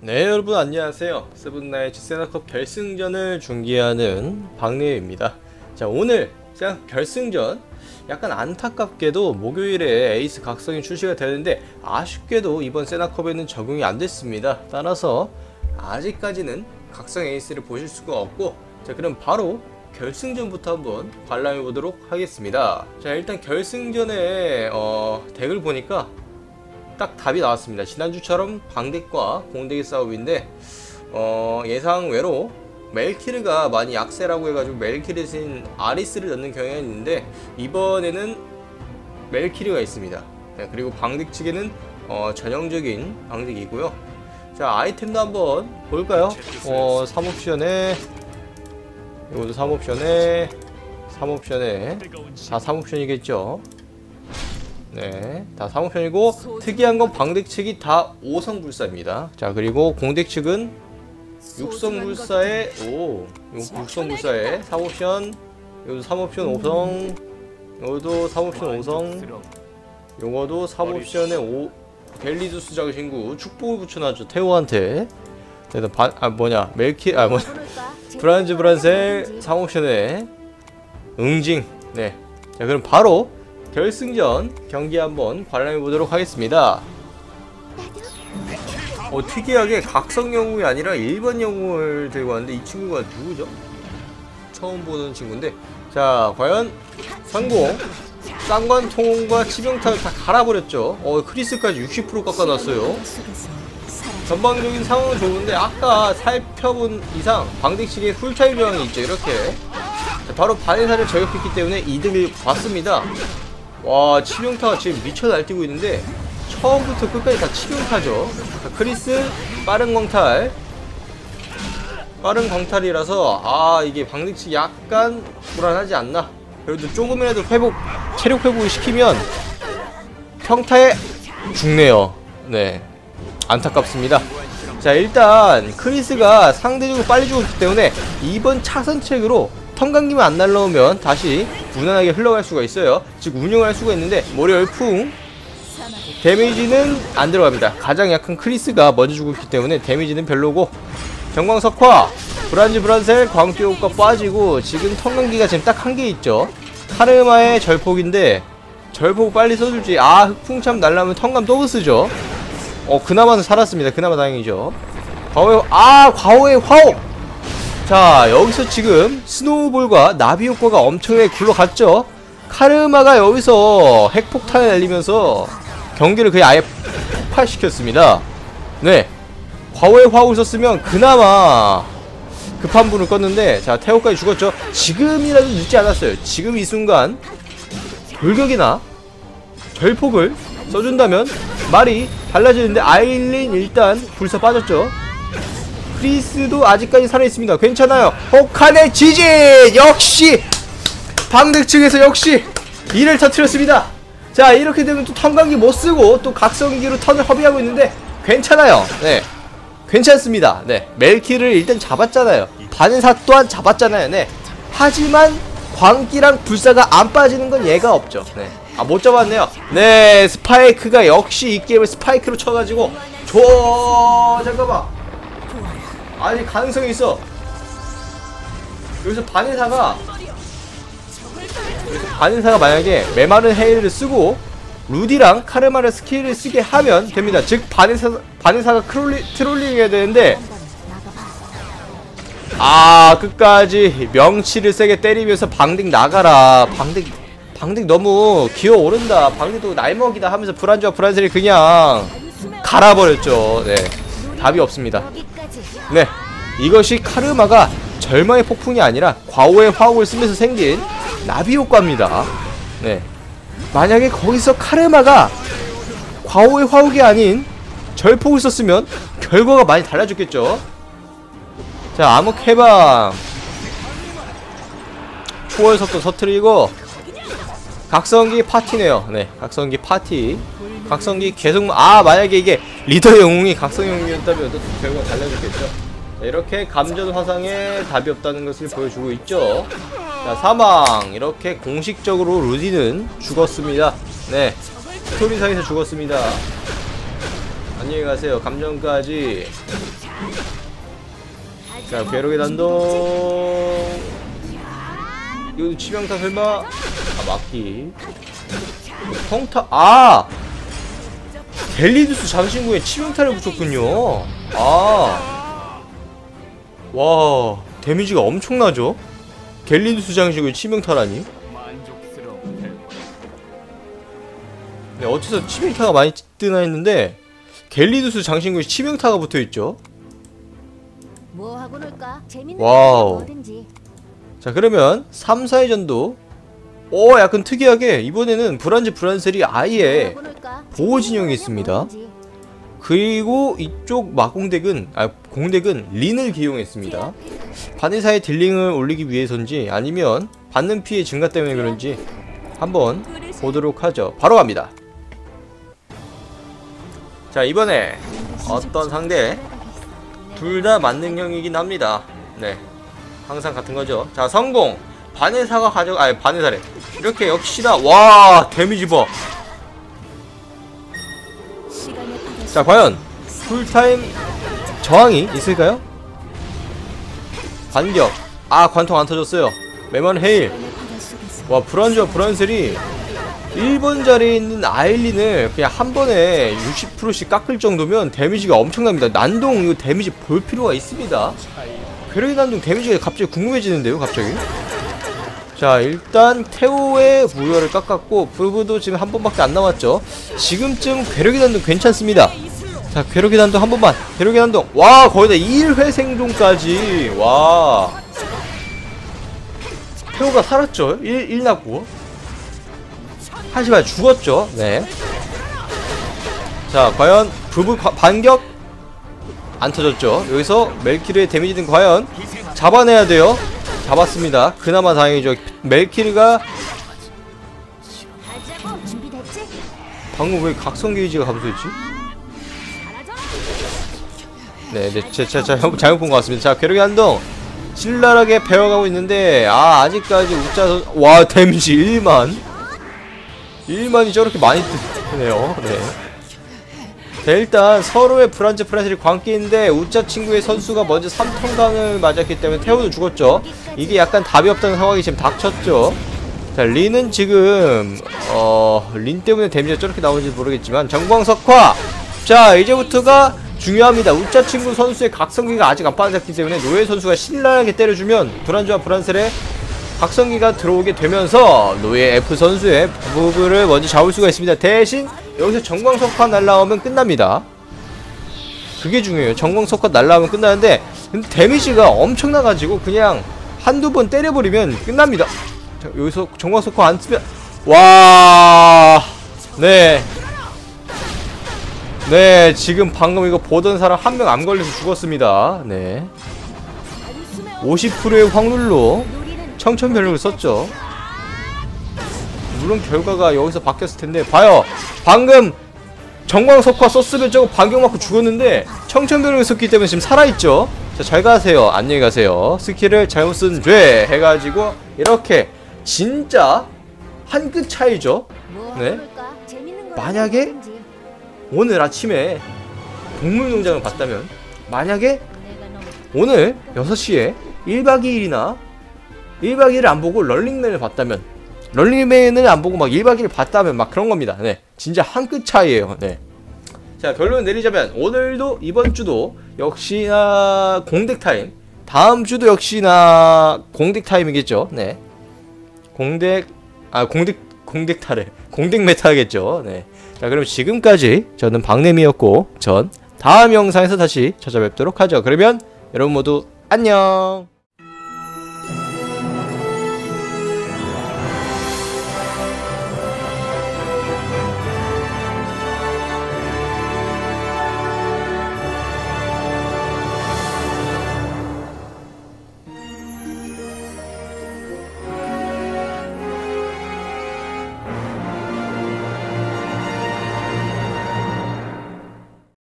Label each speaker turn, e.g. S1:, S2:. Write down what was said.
S1: 네 여러분 안녕하세요. 세븐나이츠 세나컵 결승전을 중계하는 박래입니다. 자 오늘 자 결승전 약간 안타깝게도 목요일에 에이스 각성이 출시가 되는데 아쉽게도 이번 세나컵에는 적용이 안 됐습니다. 따라서 아직까지는 각성 에이스를 보실 수가 없고 자 그럼 바로 결승전부터 한번 관람해 보도록 하겠습니다. 자 일단 결승전에 어, 덱을 보니까 딱 답이 나왔습니다. 지난주처럼 방덱과 공덱의 싸움인데 어, 예상 외로 멜키르가 많이 약세라고 해가지고 멜키르신 아리스를 넣는 경향이 있는데 이번에는 멜키르가 있습니다. 네, 그리고 방덱 측에는 어, 전형적인 방덱이고요. 자 아이템도 한번 볼까요? 어, 3옵션에 이것도 3옵션에 3옵션에 다 3옵션이겠죠. 네, 다 3옵션이고 특이한 건 방덱 측이 다 5성 불사입니다. 자, 그리고 공덱 측은 6성 불사에 오, 6성 불사에 3옵션, 여기도 3옵션 5성, 여기도 3옵션 5성, 요거도 3옵션에 5 벨리두스 자신구 축복을 붙여놨죠 태호한테. 일단 반, 아 뭐냐 멜키 아 뭐냐 브란즈 브란셀 3옵션에 응징. 네. 자, 그럼 바로 결승전 경기 한번 관람해 보도록 하겠습니다. 어, 특이하게 각성 영웅이 아니라 일반 영웅을 들고 왔는데 이 친구가 누구죠? 처음 보는 친구인데. 자 과연 성공 쌍관 통과 치명타를 다 갈아버렸죠. 어 크리스까지 60% 깎아놨어요. 전방적인 상황은 좋은데 아까 살펴본 이상 방득식의 훌타임 조항이 있죠 이렇게. 자, 바로 반해사를 저격했기 때문에 이득을 봤습니다 와 치명타가 지금 미쳐 날뛰고 있는데 처음부터 끝까지 다 치명타죠. 자, 크리스 빠른 광탈. 빠른 광탈이라서 아 이게 방득치 약간 불안하지 않나. 그래도 조금이라도 회복 체력 회복을 시키면 평타에 죽네요. 네 안타깝습니다. 자 일단 크리스가 상대적으로 빨리 죽었기 때문에 이번 차선책으로 턴감기만 안 날라오면 다시 무난하게 흘러갈 수가 있어요. 즉 운영할 수가 있는데 모래 열 풍 데미지는 안 들어갑니다. 가장 약한 크리스가 먼저 죽었기 때문에 데미지는 별로고. 경광석화 브란즈 브란셀 광기 효과 빠지고 지금 턴감기가 지금 딱 한 개 있죠. 카르마의 절폭인데 절폭 빨리 써줄지. 아 흑풍참 날라면 턴감 또 쓰죠. 어 그나마는 살았습니다. 그나마 다행이죠. 과호의 아 과호의 화옥 자 여기서 지금 스노우볼과 나비 효과가 엄청나게 굴러갔죠? 카르마가 여기서 핵폭탄을 날리면서 경기를 거의 아예 폭발시켰습니다. 네. 과호의 화옥을 썼으면 그나마 급한 분을 껐는데 자 태호까지 죽었죠? 지금이라도 늦지 않았어요. 지금 이 순간 돌격이나 절폭을 써준다면 말이 달라지는데 아일린 일단 불사 빠졌죠 크리스도 아직까지 살아있습니다. 괜찮아요. 혹한의 지진! 역시! 방득 측에서 역시 이를 터트렸습니다. 자 이렇게 되면 또 턴광기 못쓰고 또 각성기로 턴을 허비하고 있는데 괜찮아요. 네. 괜찮습니다. 네. 멜키를 일단 잡았잖아요. 반사 또한 잡았잖아요. 네. 하지만 광기랑 불사가 안 빠지는 건 얘가 없죠. 네. 아 못 잡았네요. 네. 스파이크가 역시 이 게임을 스파이크로 쳐가지고 저 잠깐만 아니 가능성이 있어. 여기서 반의사가 여기서 반의사가 만약에 메마른 헤일을 쓰고 루디랑 카르마를 스킬을 쓰게 하면 됩니다. 즉 반의사, 반의사가 크롤리, 트롤링 해야 되는데 아 끝까지 명치를 세게 때리면서 방딩 나가라. 방딩 방딩 너무 기어오른다. 방딩도 날먹이다 하면서 브란즈와 브란셀이 그냥 갈아버렸죠. 네 답이 없습니다 네 이것이 카르마가 절망의 폭풍이 아니라 과오의 화옥을 쓰면서 생긴 나비 효과입니다. 네 만약에 거기서 카르마가 과오의 화옥이 아닌 절폭을 썼으면 결과가 많이 달라졌겠죠. 자 암흑 해방. 초월석도 서트리고 각성기 파티네요. 네 각성기 파티. 각성기 계속 아 만약에 이게 리더 영웅이 각성 영웅이었다면 또 결과가 달라졌겠죠? 자, 이렇게 감전 화상에 답이 없다는 것을 보여주고 있죠. 자 사망. 이렇게 공식적으로 루디는 죽었습니다. 네 스토리상에서 죽었습니다. 안녕히 가세요. 감정까지. 자 괴력의 단동 이거 치명타 설마? 아 막기. 평타 아! 델리두스 장신구에 치명타를 붙였군요. 아와 데미지가 엄청나죠? 갤리두스 장신구에 치명타라니? 네 어째서 치명타가 많이 뜨나 했는데 갤리두스 장신구에 치명타가 붙어있죠?
S2: 뭐
S1: 와우. 자 그러면 3, 4회전도 오 약간 특이하게 이번에는 브란즈 브란셀이
S2: 뭐
S1: 아예? 보호 진영이 있습니다. 그리고 이쪽 막공덱은 아 공덱은 린을 기용했습니다. 바네사의 딜링을 올리기 위해서인지 아니면 받는 피해 증가 때문에 그런지 한번 보도록 하죠. 바로 갑니다. 자 이번에 어떤 상대? 둘 다 만능형이긴 합니다. 네. 항상 같은 거죠. 자 성공 바네사가 가져 아니 바네사래 이렇게 역시나 와 데미지 봐.
S2: 시간의 파도
S1: 자 과연 풀타임 저항이 있을까요? 반격. 아 관통 안 터졌어요. 메먼 헤일. 와 브란즈와 브란셀이 1번 자리에 있는 아일린을 그냥 한 번에 60%씩 깎을 정도면 데미지가 엄청납니다. 난동 이거 데미지 볼 필요가 있습니다. 괴력의 난동 데미지가 갑자기 궁금해지는데요 갑자기 자 일단 태오의 무효를 깎았고 부부도 지금 한 번밖에 안 남았죠. 지금쯤 괴력의 난동 괜찮습니다. 자 괴력의 난동 한 번만. 괴력의 난동 와 거기다 1회 생존까지. 와. 태오가 살았죠? 1, 1 났고. 하지만 죽었죠? 네. 자 과연 과- 반격? 안 터졌죠. 여기서 멜키르의 데미지는 과연 잡아내야 돼요 잡았습니다 그나마 다행이죠
S2: 준비됐지?
S1: 방금 왜 각성 게이지가 감소했지? 네, 네, 제, 제, 제, 잘못, 잘못 본 것 같습니다. 자, 괴력의 한동 신랄하게 배워가고 있는데 아 아직까지 웃자서 와 데미지 1만 1만이 저렇게 많이 뜨네요. 네. 자, 일단 서로의 브란즈 프라실이 광기인데 우짜 친구의 선수가 먼저 3통강을 맞았기 때문에 태우도 죽었죠. 이게 약간 답이 없다는 상황이 지금 닥쳤죠. 자, 린은 지금 어, 린 때문에 데미지가 저렇게 나오는지 모르겠지만 정광석화. 자, 이제부터가 중요합니다. 우짜 친구 선수의 각성기가 아직 안 빠졌기 때문에 노예 선수가 신랄하게 때려주면 브란즈와 브란셀의 각성기가 들어오게 되면서 노예 F 선수의 부부를 먼저 잡을 수가 있습니다. 대신 여기서 정광석화 날라오면 끝납니다. 그게 중요해요. 정광석화 날라오면 끝나는데 근데 데미지가 엄청나가지고 그냥 한두 번 때려버리면 끝납니다. 자, 여기서 정광석화 안 쓰면 와... 네. 네, 지금 방금 이거 보던 사람 한 명 안 걸려서 죽었습니다. 네.
S2: 단숨에
S1: 50%의 확률로 청천벽력을 썼죠. 물론 결과가 여기서 바뀌었을 텐데 봐요. 방금 정광석화 썼으면 저거 반격 맞고 죽었는데 청천벽력을 썼기 때문에 지금 살아있죠. 자, 잘 가세요. 안녕히 가세요. 스킬을 잘못 쓴 죄 해가지고 이렇게 진짜 한 끗 차이죠.
S2: 뭐
S1: 네. 만약에. 오늘 아침에 동물농장을 봤다면 만약에 오늘 6시에 1박 2일이나 1박 2일 안 보고 럴링맨을 봤다면 럴링맨을 안 보고 막 1박 2일 봤다면 막 그런 겁니다. 네. 진짜 한 끗 차이에요. 네. 자, 결론 내리자면 오늘도 이번 주도 역시나 공덱 타임. 다음 주도 역시나 공덱 타임이겠죠. 네. 공덱 아, 공덱 공덱 타래. 공덱 메타겠죠. 네. 자, 그럼 지금까지 저는 박냄이었고 전 다음 영상에서 다시 찾아뵙도록 하죠. 그러면 여러분 모두 안녕.